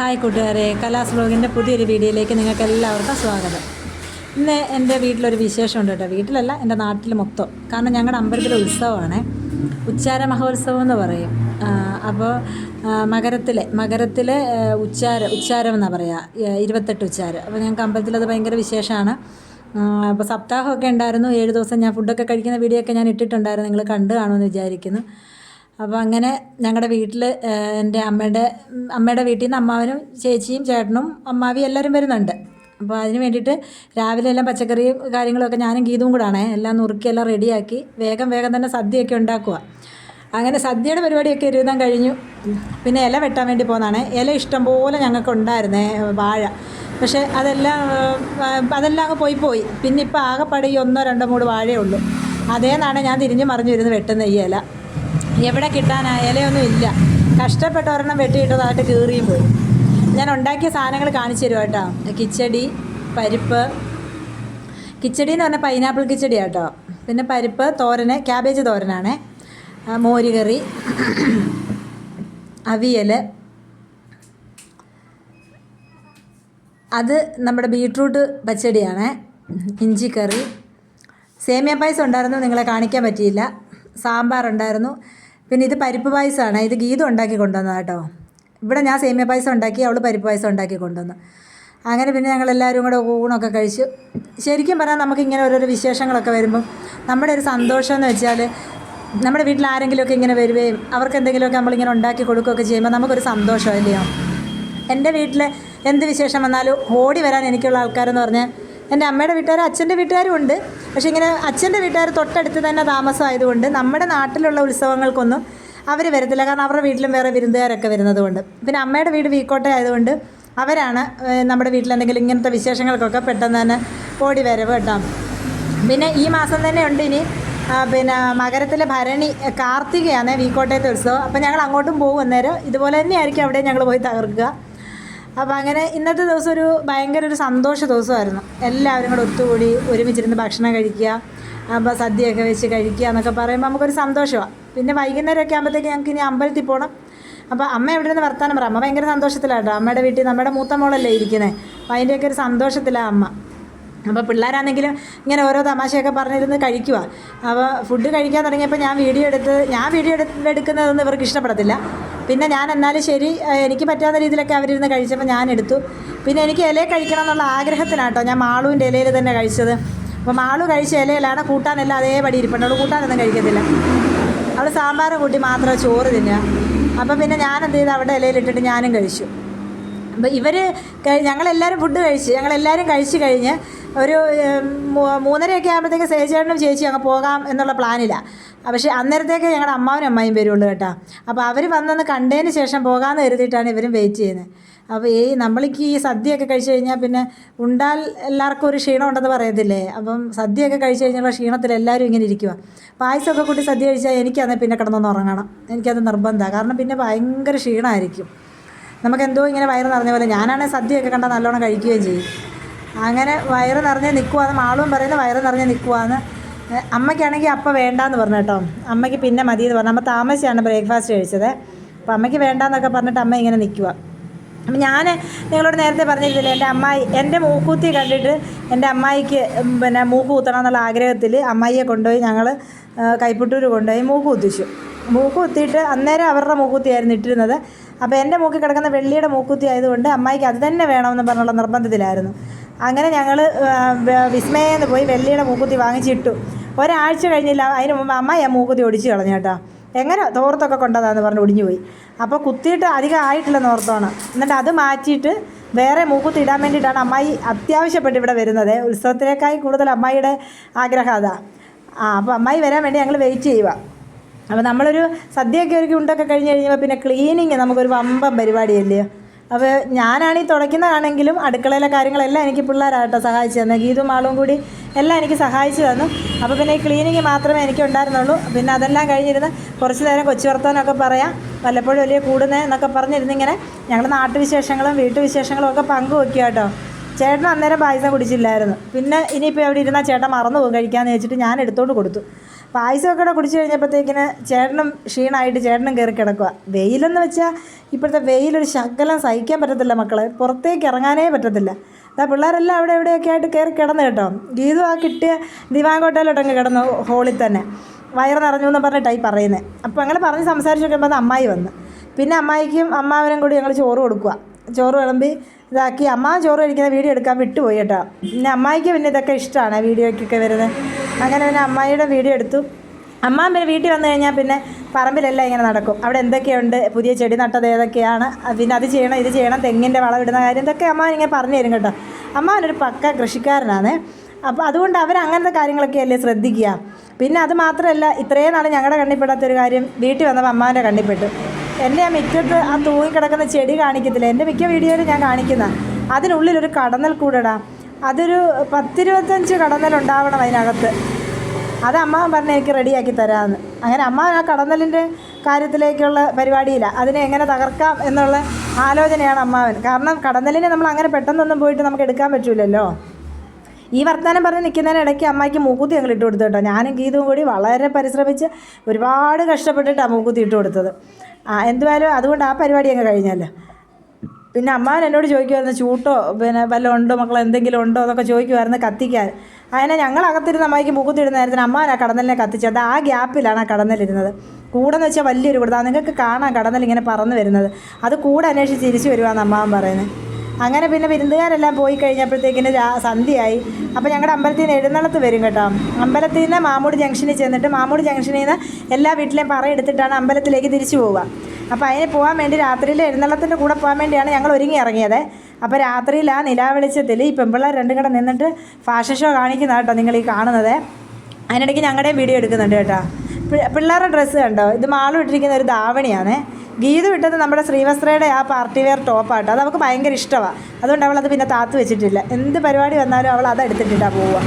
Hi കൂട്ടുകാരെ കലാസ് ബ്ലോഗിന്റെ പുതിയൊരു വീഡിയോയിലേക്ക് നിങ്ങൾക്ക് എല്ലാവർക്കും സ്വാഗതം. ഇന്ന് എന്റെ വീട്ടിലൊരു വിശേഷമുണ്ട് കേട്ടോ. വീട്ടിലല്ല എന്റെ നാട്ടിൽ മൊത്തം. കാരണം ഞങ്ങളുടെ അമ്പലത്തിലെ ഉത്സവമാണ്. ഉച്ചാര മഹോത്സവം എന്ന് പറയും. അപ്പോൾ മകരത്തിലെ മകരത്തിലെ ഉച്ചാര ഉച്ചാരം എന്നാണ് പറയുക ഇരുപത്തെട്ട് ഉച്ചാരം. അപ്പോൾ ഞങ്ങൾക്ക് അമ്പലത്തിൽ അത് ഭയങ്കര വിശേഷമാണ് അപ്പോൾ സപ്താഹമൊക്കെ ഉണ്ടായിരുന്നു. ഏഴ് ദിവസം ഞാൻ ഫുഡൊക്കെ കഴിക്കുന്ന വീഡിയോ ഒക്കെ ഞാൻ ഇട്ടിട്ടുണ്ടായിരുന്നു. നിങ്ങൾ കണ്ടു കാണുമെന്ന് വിചാരിക്കുന്നു. അപ്പോൾ അങ്ങനെ ഞങ്ങളുടെ വീട്ടിൽ എന്റെ അമ്മയുടെ അമ്മയുടെ വീട്ടിൽ നിന്ന് അമ്മാവനും ചേച്ചിയും ചേട്ടനും അമ്മാവിയും എല്ലാവരും വരുന്നുണ്ട്. അപ്പോൾ അതിന് വേണ്ടിയിട്ട് രാവിലെ എല്ലാം പച്ചക്കറിയും കാര്യങ്ങളൊക്കെ ഞാനും ഗീതവും കൂടാണേ. എല്ലാം നുറുക്കി എല്ലാം റെഡിയാക്കി വേഗം വേഗം തന്നെ സദ്യയൊക്കെ ഉണ്ടാക്കുക അങ്ങനെ സദ്യയുടെ പരിപാടിയൊക്കെ ഒരുവിധം കഴിഞ്ഞു. പിന്നെ ഇല വെട്ടാൻ വേണ്ടി പോകുന്നതാണ് ഇല ഇഷ്ടം പോലെ ഞങ്ങൾക്ക് ഉണ്ടായിരുന്നേ വാഴ. പക്ഷേ അതെല്ലാം അതെല്ലാം അങ്ങ് പോയി പോയി. പിന്നെ ഇപ്പോൾ ആകെപ്പാടെ ഈ ഒന്നോ രണ്ടോ മൂട് വാഴയേ ഉള്ളൂ. അതേന്നാണ് ഞാൻ തിരിഞ്ഞു മറിഞ്ഞു ഇരുന്ന് വെട്ടുന്ന ഈ ഇല. എവിടെ കിട്ടാനാ ഇലയൊന്നും ഇല്ല. കഷ്ടപ്പെട്ട ഒരെണ്ണം വെട്ടിയിട്ടതായിട്ട് കീറിയും പോയി. ഞാൻ ഉണ്ടാക്കിയ സാധനങ്ങൾ കാണിച്ചു തരുമോ കേട്ടോ. കിച്ചടി പരിപ്പ്. കിച്ചടി എന്ന് പറഞ്ഞാൽ പൈനാപ്പിൾ കിച്ചടി കേട്ടോ. പിന്നെ പരിപ്പ് തോരന് ക്യാബേജ് തോരനാണേ. മോരുകറി അവിയൽ അത് നമ്മുടെ ബീട്രൂട്ട് പച്ചടിയാണ്. ഇഞ്ചിക്കറി. സേമിയ പായസം ഉണ്ടായിരുന്നു നിങ്ങളെ കാണിക്കാൻ പറ്റിയില്ല. സാമ്പാർ ഉണ്ടായിരുന്നു പിന്നെ ഇത് പരിപ്പ് പായസമാണ്. ഇത് ഗീത ഉണ്ടാക്കി കൊണ്ടുവന്നത് കേട്ടോ. ഇവിടെ ഞാൻ സേമിയ പായസം ഉണ്ടാക്കി അവൾ പരിപ്പ് പായസം ഉണ്ടാക്കി കൊണ്ടുവന്നു. അങ്ങനെ പിന്നെ ഞങ്ങൾ എല്ലാവരും കൂടെ ഊണൊക്കെ കഴിച്ചു ശരിക്കും പറഞ്ഞാൽ നമുക്ക് ഇങ്ങനെ ഓരോരോ വിശേഷങ്ങളൊക്കെ വരുമ്പം നമ്മുടെ ഒരു സന്തോഷം എന്ന് വെച്ചാൽ നമ്മുടെ വീട്ടിൽ ആരെങ്കിലുമൊക്കെ ഇങ്ങനെ വരികയും അവർക്ക് എന്തെങ്കിലുമൊക്കെ നമ്മളിങ്ങനെ ഉണ്ടാക്കി കൊടുക്കുകയൊക്കെ ചെയ്യുമ്പോൾ നമുക്കൊരു സന്തോഷമല്ലയോ എന്റെ വീട്ടിൽ എന്ത് വിശേഷം വന്നാലും ഓടി വരാൻ എനിക്കുള്ള ആൾക്കാരെന്ന് പറഞ്ഞാൽ എന്റെ അമ്മയുടെ വീട്ടുകാരും അച്ഛന്റെ വീട്ടുകാരും ഉണ്ട്. പക്ഷെ ഇങ്ങനെ അച്ഛന്റെ വീട്ടുകാർ തൊട്ടടുത്ത് തന്നെ താമസമായതുകൊണ്ട് നമ്മുടെ നാട്ടിലുള്ള ഉത്സവങ്ങൾക്കൊന്നും അവർ വരത്തില്ല. കാരണം അവരുടെ വീട്ടിലും വേറെ വിരുന്നുകാരൊക്കെ വരുന്നത് കൊണ്ട് പിന്നെ അമ്മയുടെ വീട് വീക്കോട്ടെ ആയതുകൊണ്ട് അവരാണ് നമ്മുടെ വീട്ടിലെന്തെങ്കിലും ഇങ്ങനത്തെ വിശേഷങ്ങൾക്കൊക്കെ പെട്ടെന്ന് തന്നെ ഓടി വരവ് കേട്ടോ. പിന്നെ ഈ മാസം തന്നെ ഉണ്ട് ഇനി പിന്നെ മകരത്തിലെ ഭരണി കാർത്തികയാണ് വീക്കോട്ടയത്തെ ഉത്സവം. അപ്പോൾ ഞങ്ങൾ അങ്ങോട്ടും പോകും അന്നേരം. ഇതുപോലെ തന്നെയായിരിക്കും അവിടെ ഞങ്ങൾ പോയി തകർക്കുക. അപ്പോൾ അങ്ങനെ ഇന്നത്തെ ദിവസം ഒരു ഭയങ്കര ഒരു സന്തോഷ ദിവസമായിരുന്നു. എല്ലാവരും കൂടെ ഒത്തുകൂടി ഒരുമിച്ചിരുന്ന് ഭക്ഷണം കഴിക്കുക അപ്പോൾ സദ്യയൊക്കെ വെച്ച് കഴിക്കുക എന്നൊക്കെ പറയുമ്പോൾ നമുക്കൊരു സന്തോഷമാണ് പിന്നെ വൈകുന്നേരമൊക്കെ ആകുമ്പോഴത്തേക്ക് ഞങ്ങൾക്ക് ഇനി അമ്പലത്തിൽ പോകണം അപ്പോൾ അമ്മ എവിടെ നിന്ന് വർത്താനം പറയാം അമ്മ ഭയങ്കര സന്തോഷത്തിലാട്ടോ. അമ്മയുടെ വീട്ടിൽ നമ്മുടെ മൂത്ത മോളല്ലേ ഇരിക്കുന്നത് അപ്പോൾ അതിന്റെയൊക്കെ ഒരു സന്തോഷത്തിലാണ് അമ്മ. അപ്പോൾ പിള്ളേരാണെങ്കിലും ഇങ്ങനെ ഓരോ തമാശയൊക്കെ പറഞ്ഞിരുന്ന് കഴിക്കുക അപ്പോൾ ഫുഡ് കഴിക്കാൻ തുടങ്ങിയപ്പോൾ ഞാൻ വീഡിയോ എടുത്ത് ഞാൻ വീഡിയോ എടുക്കുന്നതൊന്നും ഇവർക്ക് ഇഷ്ടപ്പെടത്തില്ല. പിന്നെ ഞാൻ എന്നാലും ശരി എനിക്ക് പറ്റാത്ത രീതിയിലൊക്കെ അവരിരുന്ന് കഴിച്ചപ്പോൾ ഞാൻ എടുത്തു. പിന്നെ എനിക്ക് ഇല കഴിക്കണം എന്നുള്ള ആഗ്രഹത്തിനാട്ടോ ഞാൻ മാളുവിന്റെ ഇലയിൽ തന്നെ കഴിച്ചത്. അപ്പോൾ മാളു കഴിച്ച ഇലയിലാണ് കൂട്ടാനെല്ലാം അതേപടി ഇരിപ്പുണ്ട്. കൂട്ടാനൊന്നും കഴിക്കത്തില്ല. അവൾ സാമ്പാർ കൂട്ടി മാത്രമേ ചോറ് തിന്നുക. അപ്പം പിന്നെ ഞാൻ എന്ത് ചെയ്ത്? അവിടെ ഇലയിലിട്ടിട്ട് ഞാനും കഴിച്ചു. അപ്പോൾ ഇവർ ഞങ്ങളെല്ലാവരും ഫുഡ് കഴിച്ച് ഞങ്ങളെല്ലാവരും കഴിച്ച് കഴിഞ്ഞ് ഒരു മൂന്നരയൊക്കെ ആകുമ്പോഴത്തേക്ക് സേചേട്ടനും ചേച്ചി അങ്ങ് പോകാം എന്നുള്ള പ്ലാനിലാണ് പക്ഷേ അന്നേരത്തേക്ക് ഞങ്ങളുടെ അമ്മാവനും അമ്മായും വരുള്ളൂ കേട്ടോ. അപ്പോൾ അവർ വന്നൊന്ന് കണ്ടതിന് ശേഷം പോകാമെന്ന് കരുതിയിട്ടാണ് ഇവരും വെയിറ്റ് ചെയ്യുന്നത് അപ്പോൾ ഈ നമ്മൾക്ക് ഈ സദ്യയൊക്കെ കഴിച്ച് കഴിഞ്ഞാൽ പിന്നെ ഉണ്ടാൽ എല്ലാവർക്കും ഒരു ക്ഷീണം ഉണ്ടെന്ന് പറയത്തില്ലേ? അപ്പം സദ്യയൊക്കെ കഴിച്ചു കഴിഞ്ഞാൽ ക്ഷീണത്തിൽ എല്ലാവരും ഇങ്ങനെ ഇരിക്കുക പായസമൊക്കെ കൂട്ടി സദ്യ കഴിച്ചാൽ എനിക്കന്ന് പിന്നെ കിടന്നൊന്ന് ഉറങ്ങണം. എനിക്കത് നിർബന്ധമാണ് കാരണം പിന്നെ ഭയങ്കര ക്ഷീണമായിരിക്കും നമുക്കെന്തോ ഇങ്ങനെ വയറ് നിറഞ്ഞ പോലെ ഞാനാണെങ്കിൽ സദ്യയൊക്കെ കണ്ടാൽ നല്ലോണം കഴിക്കുകയും ചെയ്യും. അങ്ങനെ വയറ് നിറഞ്ഞ് നിൽക്കുവാന്ന് മാളും പറയുന്നത് വയറ് നിറഞ്ഞ് നിൽക്കുവാന്ന് അമ്മയ്ക്കാണെങ്കിൽ അപ്പം വേണ്ടാന്ന് പറഞ്ഞു കേട്ടോ. അമ്മയ്ക്ക് പിന്നെ മതി എന്ന് പറഞ്ഞു. അമ്മ താമസിച്ചാണ് ബ്രേക്ക്ഫാസ്റ്റ് കഴിച്ചത്. അപ്പോൾ അമ്മയ്ക്ക് വേണ്ടാന്നൊക്കെ പറഞ്ഞിട്ട് അമ്മ ഇങ്ങനെ നിൽക്കുക അപ്പം ഞാൻ നിങ്ങളോട് നേരത്തെ പറഞ്ഞിരുന്നില്ലേ എന്റെ അമ്മായി എന്റെ മൂക്കൂത്തി കണ്ടിട്ട് എന്റെ അമ്മായിക്ക് പിന്നെ മൂക്ക് കുത്തണം എന്നുള്ള ആഗ്രഹത്തിൽ അമ്മായിയെ കൊണ്ടുപോയി ഞങ്ങൾ കൈപ്പുട്ടൂർ കൊണ്ടുപോയി മൂക്ക് കുത്തിച്ചു മൂക്ക് കുത്തിയിട്ട് അന്നേരം അവരുടെ മൂക്കുത്തിയായിരുന്നു ഇട്ടിരുന്നത്. അപ്പോൾ എന്റെ മൂക്കി കിടക്കുന്ന വെള്ളിയുടെ മൂക്കുത്തി ആയതുകൊണ്ട് അമ്മായിക്ക് അത് തന്നെ വേണമെന്ന് പറഞ്ഞുള്ള നിർബന്ധത്തിലായിരുന്നു. അങ്ങനെ ഞങ്ങൾ വിസ്മയെന്ന് പോയി വെള്ളിയുടെ മൂക്കുത്തി വാങ്ങിച്ചിട്ടു. ഒരാഴ്ച കഴിഞ്ഞില്ല അതിന് മുമ്പ് അമ്മ ഞാൻ മൂക്കുത്തി ഒടിച്ച് കളഞ്ഞു കേട്ടോ. എങ്ങനെ തോർത്തൊക്കെ കൊണ്ടതാന്ന് പറഞ്ഞ് ഒടിഞ്ഞു പോയി അപ്പോൾ കുത്തിയിട്ട് അധികം ആയിട്ടില്ലെന്ന് ഓർത്താണ്. എന്നിട്ട് അത് മാറ്റിയിട്ട് വേറെ മൂക്കുത്തി ഇടാൻ വേണ്ടിയിട്ടാണ് അമ്മായി അത്യാവശ്യപ്പെട്ട് ഇവിടെ വരുന്നത്. ഉത്സവത്തിലേക്കായി കൂടുതൽ അമ്മായിയുടെ ആഗ്രഹം അതാ. ആ അപ്പോൾ അമ്മായി വരാൻ വേണ്ടി ഞങ്ങൾ വെയിറ്റ് ചെയ്യുക. അപ്പോൾ നമ്മളൊരു സദ്യയൊക്കെ ഒരു ഉണ്ടൊക്കെ കഴിഞ്ഞ് കഴിഞ്ഞപ്പോൾ പിന്നെ ക്ലീനിങ് നമുക്കൊരു വമ്പം പരിപാടിയല്ലേ? അപ്പോൾ ഞാനാണ് തുടയ്ക്കുന്നതാണെങ്കിലും അടുക്കളയിലെ കാര്യങ്ങളെല്ലാം എനിക്ക് പിള്ളേരാട്ടോ സഹായിച്ചു തന്നെ. ഗീതും ആളും കൂടി എല്ലാം എനിക്ക് സഹായിച്ചു തന്നു. അപ്പോൾ പിന്നെ ഈ ക്ലീനിങ് മാത്രമേ എനിക്ക് ഉണ്ടായിരുന്നുള്ളൂ. പിന്നെ അതെല്ലാം കഴിഞ്ഞിരുന്ന് കുറച്ച് നേരം കൊച്ചു വർത്താനമൊക്കെ പറയാം. വല്ലപ്പോഴും വലിയ കൂടുന്നത് എന്നൊക്കെ പറഞ്ഞിരുന്നിങ്ങനെ ഞങ്ങൾ നാട്ടുവിശേഷങ്ങളും വീട്ടുവിശേഷങ്ങളും ഒക്കെ പങ്കുവെക്കുക കേട്ടോ. ചേട്ടൻ അന്നേരം പായസം കുടിച്ചില്ലായിരുന്നു. പിന്നെ ഇനിയിപ്പോൾ എവിടെ ഇരുന്നാൽ ചേട്ടൻ മറന്നു പോകും കഴിക്കാമെന്ന് വെച്ചിട്ട് ഞാൻ എടുത്തോണ്ട് കൊടുത്തു. പായസമൊക്കെ കൂടെ കുടിച്ചു കഴിഞ്ഞപ്പോഴത്തേക്കിന് ചേട്ടനും ക്ഷീണമായിട്ട് ചേട്ടനും കയറി കിടക്കുക വെയിലെന്ന് വെച്ചാൽ ഇപ്പോഴത്തെ വെയിലൊരു ശകലം സഹിക്കാൻ പറ്റത്തില്ല മക്കളെ. പുറത്തേക്ക് ഇറങ്ങാനേ പറ്റത്തില്ല. അതാ പിള്ളേരെല്ലാം അവിടെ എവിടെയൊക്കെ ആയിട്ട് കയറി കിടന്നു കേട്ടോ. ഗീതു ആ കിട്ടിയ ദിവാങ്കോട്ടയിലോട്ടങ്ങ് കിടന്നു ഹോളിൽ തന്നെ. വയറ് നിറഞ്ഞു എന്ന് പറഞ്ഞിട്ടായി പറയുന്നത് അപ്പോൾ അങ്ങനെ പറഞ്ഞ് സംസാരിച്ച് നോക്കുമ്പോൾ അമ്മായി വന്ന്. പിന്നെ അമ്മായിക്കും അമ്മാവനും കൂടി ഞങ്ങൾ ചോറ് കൊടുക്കുക ചോറ് വിളമ്പി ഇതാക്കി അമ്മ ചോറ് കഴിക്കുന്ന വീഡിയോ എടുക്കാൻ വിട്ടുപോയി കേട്ടോ. പിന്നെ അമ്മായിക്ക് പിന്നെ ഇതൊക്കെ ഇഷ്ടമാണ് വീഡിയോയ്ക്കൊക്കെ വരുന്നത്. അങ്ങനെ പിന്നെ അമ്മായിയുടെ വീഡിയോ എടുത്തു. അമ്മ പിന്നെ വീട്ടിൽ വന്നു കഴിഞ്ഞാൽ പിന്നെ പറമ്പിലെല്ലാം ഇങ്ങനെ നടക്കും. അവിടെ എന്തൊക്കെയുണ്ട്? പുതിയ ചെടി നട്ടത് ഏതൊക്കെയാണ്? പിന്നെ അത് ചെയ്യണം ഇത് ചെയ്യണം തെങ്ങിന്റെ വളം ഇടുന്ന കാര്യം ഇതൊക്കെ അമ്മ ഇങ്ങനെ പറഞ്ഞു തരും കേട്ടോ. അമ്മ ഒരു പക്ക കൃഷിക്കാരനാണ്. അപ്പോൾ അതുകൊണ്ട് അവർ അങ്ങനത്തെ കാര്യങ്ങളൊക്കെ അല്ലേ ശ്രദ്ധിക്കുക. പിന്നെ അത് മാത്രമല്ല ഇത്രയും നാൾ ഞങ്ങളുടെ കണ്ണിൽപ്പെടാത്തൊരു കാര്യം വീട്ടിൽ വന്നപ്പോൾ അമ്മാവന്റെ കണ്ണിൽപ്പെട്ടു എന്റെ ആ മുറ്റത്ത് ആ തൂങ്ങിക്കിടക്കുന്ന ചെടി കാണിക്കത്തില്ല. എന്റെ മിക്ക വീഡിയോയിൽ ഞാൻ കാണിക്കുന്ന. അതിനുള്ളിലൊരു കടന്നൽ കൂടടാ. അതൊരു പത്തിരുപത്തഞ്ച് കടന്നൽ ഉണ്ടാവണം അതിനകത്ത്. അത് അമ്മ പറഞ്ഞ് എനിക്ക് റെഡിയാക്കി തരാമെന്ന് അങ്ങനെ അമ്മ ആ കടന്നലിന്റെ കാര്യത്തിലേക്കുള്ള പരിപാടിയില്ല. അതിനെ എങ്ങനെ തകർക്കാം എന്നുള്ള ആലോചനയാണ് അമ്മാവൻ. കാരണം കടന്നലിനെ നമ്മൾ അങ്ങനെ പെട്ടെന്നൊന്നും പോയിട്ട് നമുക്ക് എടുക്കാൻ പറ്റില്ലല്ലോ ഈ വർത്തമാനം പറഞ്ഞ് നിൽക്കുന്നതിനിടയ്ക്ക് അമ്മയ്ക്ക് മൂക്കുത്തി ഞങ്ങൾ ഇട്ട് കൊടുത്തു കേട്ടോ. ഞാനും ഗീതവും കൂടി വളരെ പരിശ്രമിച്ച് ഒരുപാട് കഷ്ടപ്പെട്ടിട്ടാണ് മൂക്കുത്തി ഇട്ട് കൊടുത്തത്. ആ എന്തുവായാലും അതുകൊണ്ട് ആ പരിപാടി അങ്ങ് കഴിഞ്ഞല്ലോ. പിന്നെ അമ്മാവൻ എന്നോട് ചോദിക്കുമായിരുന്നു ചൂട്ടോ പിന്നെ വല്ലതും ഉണ്ടോ മക്കൾ എന്തെങ്കിലും ഉണ്ടോ? എന്നൊക്കെ ചോദിക്കുമായിരുന്നു കത്തിക്കാൻ. അതിനെ ഞങ്ങൾ അകത്തിരുന്ന അമ്മയ്ക്ക് മൂക്കുത്തിടുന്ന നേരത്തിന് അമ്മാവൻ ആ കടന്നലിനെ കത്തിച്ചത്. ആ ഗ്യാപ്പിലാണ് ആ കടന്നലിരുന്നത്. കൂടെ എന്ന് വെച്ചാൽ വലിയൊരു കൂടുതലാണ് നിങ്ങൾക്ക് കാണാം കടന്നൽ ഇങ്ങനെ പറന്ന് വരുന്നത്. അത് കൂടെ അന്വേഷിച്ച് തിരിച്ചു വരുവാന്ന് അമ്മാവൻ പറയുന്നത്. അങ്ങനെ പിന്നെ വിരുന്നുകാരെല്ലാം പോയി കഴിഞ്ഞപ്പോഴത്തേക്കിന് സന്ധ്യയായി. അപ്പോൾ ഞങ്ങളുടെ അമ്പലത്തിൽ നിന്ന് എഴുന്നള്ളത്ത് വരും കേട്ടോ. അമ്പലത്തിൽ നിന്ന് മാമൂട് ജംഗ്ഷനിൽ ചെന്നിട്ട് മാമൂട് ജംഗ്ഷനിൽ നിന്ന് എല്ലാ വീട്ടിലെയും പറ എടുത്തിട്ടാണ് അമ്പലത്തിലേക്ക് തിരിച്ചു പോവുക. അപ്പോൾ അതിന് പോകാൻ വേണ്ടി രാത്രിയിൽ എഴുന്നള്ളത്തിന്റെ കൂടെ പോകാൻ വേണ്ടിയാണ് ഞങ്ങൾ ഒരുങ്ങി ഇറങ്ങിയത്. അപ്പോൾ രാത്രിയിൽ ആ നിലാവെളിച്ചത്തിൽ ഈ പെമ്പിള്ളേർ രണ്ടും കൂടെ നിന്നിട്ട് ഫാഷൻ ഷോ കാണിക്കുന്ന കേട്ടോ നിങ്ങൾ ഈ കാണുന്നത്. അതിനിടയ്ക്ക് ഞങ്ങളുടെയും വീഡിയോ എടുക്കുന്നുണ്ട് കേട്ടോ. പിള്ളേരുടെ ഡ്രസ്സ് കണ്ടോ? ഇത് മാളും ഇട്ടിരിക്കുന്ന ഒരു ധാവണിയാണ് ഗീത വിട്ടത് നമ്മുടെ ശ്രീവസ്ത്രയുടെ ആ പാർട്ടി വെയർ ടോപ്പാട്ടോ. അത് അവൾക്ക് ഭയങ്കര ഇഷ്ടമാണ് അതുകൊണ്ട് അവൾ അത് പിന്നെ താത്ത് വെച്ചിട്ടില്ല. എന്ത് പരിപാടി വന്നാലും അവൾ അത് എടുത്തിട്ടിട്ടാണ് പോവുക.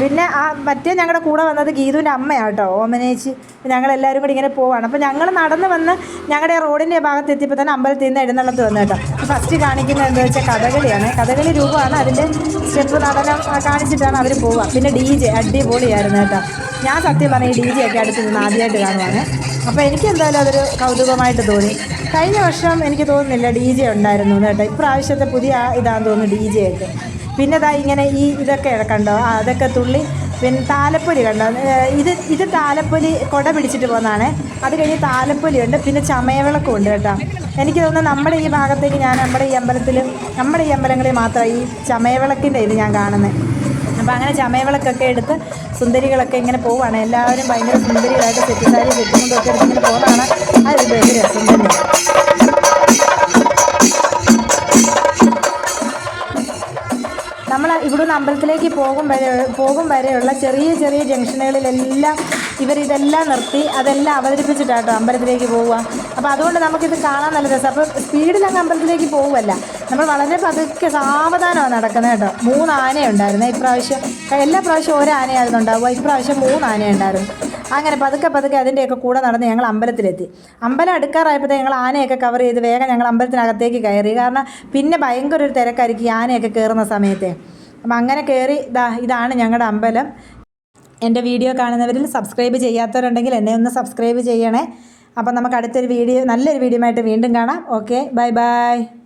പിന്നെ ആ മറ്റേ ഞങ്ങളുടെ കൂടെ വന്നത് ഗീതുവിന്റെ അമ്മയാട്ടോ. ഓമനേച്ചി. ഞങ്ങളെല്ലാവരും കൂടി ഇങ്ങനെ പോവാണ്. അപ്പോൾ ഞങ്ങൾ നടന്ന് വന്ന് ഞങ്ങളുടെ റോഡിന്റെ ഭാഗത്ത് എത്തിയപ്പോൾ തന്നെ അമ്പലത്തിൽ നിന്ന് എഴുന്നള്ളത്ത് വന്നു കേട്ടോ. ഫസ്റ്റ് കാണിക്കുന്നത് എന്താ വെച്ചാൽ കഥകളിയാണ്. കഥകളി രൂപമാണ്. അതിന്റെ സ്റ്റെപ്പ് നടനം കാണിച്ചിട്ടാണ് അവർ പോവുക പിന്നെ ഡി ജെ അടിപൊളിയായിരുന്നു കേട്ടോ. ഞാൻ സത്യം പറഞ്ഞ ഈ ഡി ജെ ഒക്കെ അടുത്ത് നിന്ന് ആദ്യമായിട്ട് കാണുവാണ്. അപ്പോൾ എനിക്ക് എന്തായാലും അതൊരു കൗതുകമായിട്ട് തോന്നി. കഴിഞ്ഞ വർഷം എനിക്ക് തോന്നുന്നില്ല ഡി ജെ ഉണ്ടായിരുന്നു കേട്ടോ. ഇപ്രാവശ്യത്തെ പുതിയ ഇതാണെന്ന് തോന്നുന്നു ഡി ജെ ഒക്കെ. പിന്നെ ഇതാ ഇങ്ങനെ ഈ ഇതൊക്കെ കണ്ടോ? അതൊക്കെ തുള്ളി പിന്നെ താലപ്പൊലി കണ്ടോ? ഇത് ഇത് താലപ്പൊലി കൊട പിടിച്ചിട്ട് പോകുന്നതാണ്. അത് കഴിഞ്ഞ് താലപ്പൊലി ഉണ്ട് പിന്നെ ചമയവിളക്കും ഉണ്ട് കേട്ടോ. എനിക്ക് തോന്നുന്നു നമ്മുടെ ഈ ഭാഗത്തേക്ക് ഞാൻ നമ്മുടെ ഈ അമ്പലത്തിൽ നമ്മുടെ ഈ അമ്പലങ്ങളിൽ മാത്രമാണ് ഈ ചമയവിളക്കിന്റെ ഇത് ഞാൻ കാണുന്നത് അപ്പോൾ അങ്ങനെ ചമയവിളക്കൊക്കെ എടുത്ത് സുന്ദരികളൊക്കെ ഇങ്ങനെ പോവുകയാണ് എല്ലാവരും ഭയങ്കര സുന്ദരികളായിട്ട് സെറ്റ് സാരി സെറ്റുമുണ്ടൊക്കെ എടുത്ത് ഇങ്ങനെ പോകുന്നതാണ് അതൊരു ഭയങ്കര രസം തന്നെയാണ്. അമ്പലത്തിലേക്ക് പോകും വരെ പോകും വരെയുള്ള ചെറിയ ചെറിയ ജംഗ്ഷനുകളിലെല്ലാം ഇവരിതെല്ലാം നിർത്തി അതെല്ലാം അവതരിപ്പിച്ചിട്ടാട്ടോ അമ്പലത്തിലേക്ക് പോവുക. അപ്പോൾ അതുകൊണ്ട് നമുക്കിത് കാണാൻ നല്ല രസം. അപ്പോൾ സ്പീഡിൽ അങ്ങ് അമ്പലത്തിലേക്ക് പോകുമല്ല നമ്മൾ വളരെ പതുക്കെ സാവധാനമാണ് നടക്കുന്നത് കേട്ടോ. മൂന്ന് ആനയുണ്ടായിരുന്നു ഇപ്രാവശ്യം എല്ലാ പ്രാവശ്യവും ഒരു ആനയായിരുന്നു ഉണ്ടാവുക. ഇപ്രാവശ്യം മൂന്ന് ആനയുണ്ടായിരുന്നു അങ്ങനെ പതുക്കെ പതുക്കെ അതിന്റെയൊക്കെ കൂടെ നടന്ന് ഞങ്ങൾ അമ്പലത്തിലെത്തി. അമ്പലം അടുക്കാറായപ്പോൾ ഞങ്ങൾ ആനയൊക്കെ കവർ ചെയ്ത് വേഗം ഞങ്ങൾ അമ്പലത്തിനകത്തേക്ക് കയറി. കാരണം പിന്നെ ഭയങ്കര ഒരു തിരക്കായിരിക്കും ആനയൊക്കെ കയറുന്ന സമയത്തെ. അപ്പം അങ്ങനെ കയറി ഇതാ ഇതാണ് ഞങ്ങളുടെ അമ്പലം. എന്റെ വീഡിയോ കാണുന്നവരിൽ സബ്സ്ക്രൈബ് ചെയ്യാത്തവരുണ്ടെങ്കിൽ എന്നെ ഒന്ന് സബ്സ്ക്രൈബ് ചെയ്യണേ. അപ്പം നമുക്ക് അടുത്തൊരു വീഡിയോ നല്ലൊരു വീഡിയോ ആയിട്ട് വീണ്ടും കാണാം. Okay bye bye.